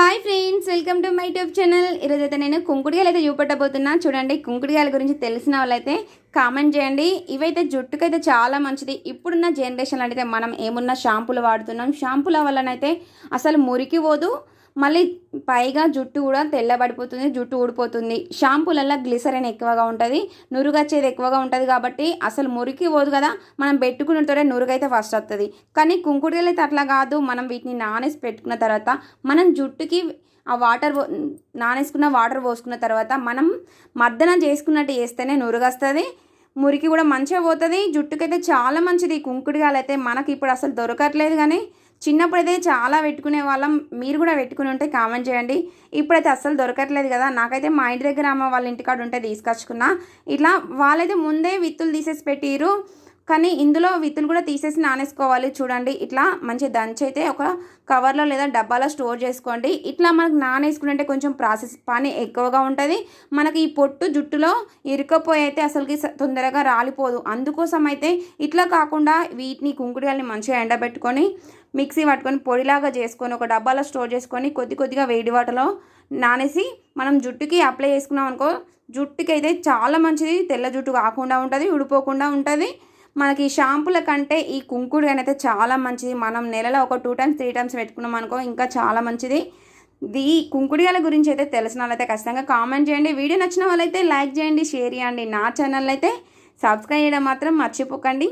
Hi friends welcome to my YouTube channel ఈరోజైతే అయితే నేను కుంకుడుగాయలు అయితే చూపెట్టబోతున్నా. చూడండి కుంకుడుగాయల గురించి తెలిసిన వాళ్ళైతే కామెంట్ చేయండి. ఇవైతే జుట్టుకైతే చాలా మంచిది. ఇప్పుడున్న జనరేషన్లో అయితే మనం ఏమున్న షాంపూలు వాడుతున్నాం. షాంపూల వల్లనైతే అసలు మురికి పోదు మళ్ళీ పైగా జుట్టు కూడా తెల్లబడిపోతుంది జుట్టు ఊడిపోతుంది. షాంపూలలో గ్లిసరిన్ ఎక్కువగా ఉంటుంది నురుగచ్చేది ఎక్కువగా ఉంటుంది కాబట్టి అసలు మురికి పోదు కదా మనం పెట్టుకున్నతోనే నురుగైతే ఫస్ట్ వస్తుంది కానీ కుంకుడుగలు అయితే అట్లా కాదు మనం వీటిని నానేసి పెట్టుకున్న తర్వాత మనం జుట్టుకి ఆ వాటర్ పో- నానేసుకున్న వాటర్ పోసుకున్న తర్వాత మనం మర్దన చేసుకున్నట్టు చేస్తేనే నురుగొస్తుంది మురికి కూడా మంచిగా పోతుంది జుట్టుకైతే చాలా మంచిది. కుంకుడుగాలు అయితే మనకి ఇప్పుడు అసలు దొరకట్లేదు కానీ చిన్నప్పుడైతే చాలా పెట్టుకునే వాళ్ళం. మీరు కూడా పెట్టుకుని ఉంటే కామెంట్ చేయండి. ఇప్పుడైతే అస్సలు దొరకట్లేదు కదా. నాకైతే మా ఇంటి దగ్గర అమ్మ వాళ్ళ ఇంటికాడ ఉంటే తీసుకొచ్చుకున్నా. ఇట్లా వాళ్ళైతే ముందే విత్తులు తీసేసి పెట్టిరు కానీ ఇందులో విత్తులు కూడా తీసేసి నానేసుకోవాలి. చూడండి ఇట్లా మంచి దంచి అయితే ఒక కవర్లో లేదా డబ్బాలో స్టోర్ చేసుకోండి. ఇట్లా మనకు నానేసుకుంటే కొంచెం ప్రాసెస్ పని ఎక్కువగా ఉంటుంది. మనకి ఈ పొట్టు జుట్టులో ఇరుకపోయి అయితే అసలుకి స- తొందరగా రాలిపోదు. అందుకోసం అయితే ఇట్లా కాకుండా వీటిని కుంకుడుగాయల్ని మంచిగా ఎండబెట్టుకొని మిక్సీ పట్టుకొని పొడిలాగా చేసుకొని ఒక డబ్బాలో స్టోర్ చేసుకొని కొద్ది కొద్దిగా వేడి వాటర్లో నానేసి మనం జుట్టుకి అప్లై చేసుకున్నాం అనుకో జుట్టుకి అయితే చాలా మంచిది. తెల్ల జుట్టు కాకుండా ఉంటుంది ఉడిపోకుండా ఉంటుంది. మనకి ఈ షాంపూల కంటే ఈ కుంకుడు అయితే చాలా మంచిది. మనం నెలలో ఒక టూ టైమ్స్ త్రీ టైమ్స్ పెట్టుకున్నాం అనుకో ఇంకా చాలా మంచిది. ఈ కుంకుడియాల గురించి అయితే తెలిసిన వాళ్ళైతే ఖచ్చితంగా కామెంట్ చేయండి. వీడియో నచ్చిన వాళ్ళైతే లైక్ చేయండి షేర్ చేయండి. నా ఛానల్ అయితే సబ్స్క్రైబ్ చేయడం మాత్రం మర్చిపోకండి.